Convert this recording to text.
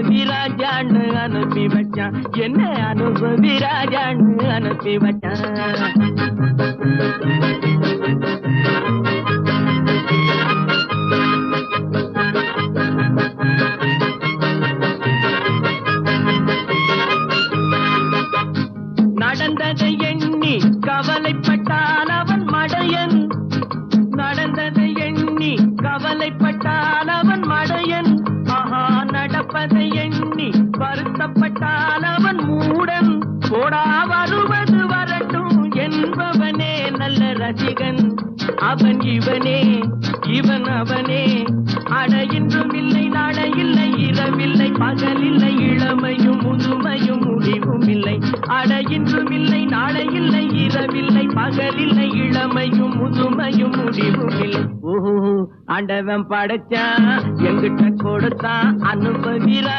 அனுபவி ராஜான்னு அனுப்பி வச்சான். என்ன அனுபவி ராஜான்னு அனுப்பி வச்சான். நடந்ததை எண்ணி கவலைப்பட்டான் அவன் மடையன். நடந்ததை எண்ணி கவலைப்பட்டான் நடப்பதை எண்ணி வருத்தப்பட்டால் அவன் மூடன். போடா வருவது வரட்டும் என்பவனே நல்ல ரசிகன். அவன் இவனே இவன் அவனே. அட இன்றும் இல்லை நாட இல்லை இரவில்லை பகலில்லை இளமையும் முதுமையும் முடிவும் இல்லை. அட இன்றும் இல்லை நாளை இல்லை இரவில்லை பகலில்லை இளமையும் முதுமையும் முடிவும் இல்லை. ஓஹோ ஆண்டவன் படைச்சான் எங்கிட்ட கொடுத்தான் அனுபவிரா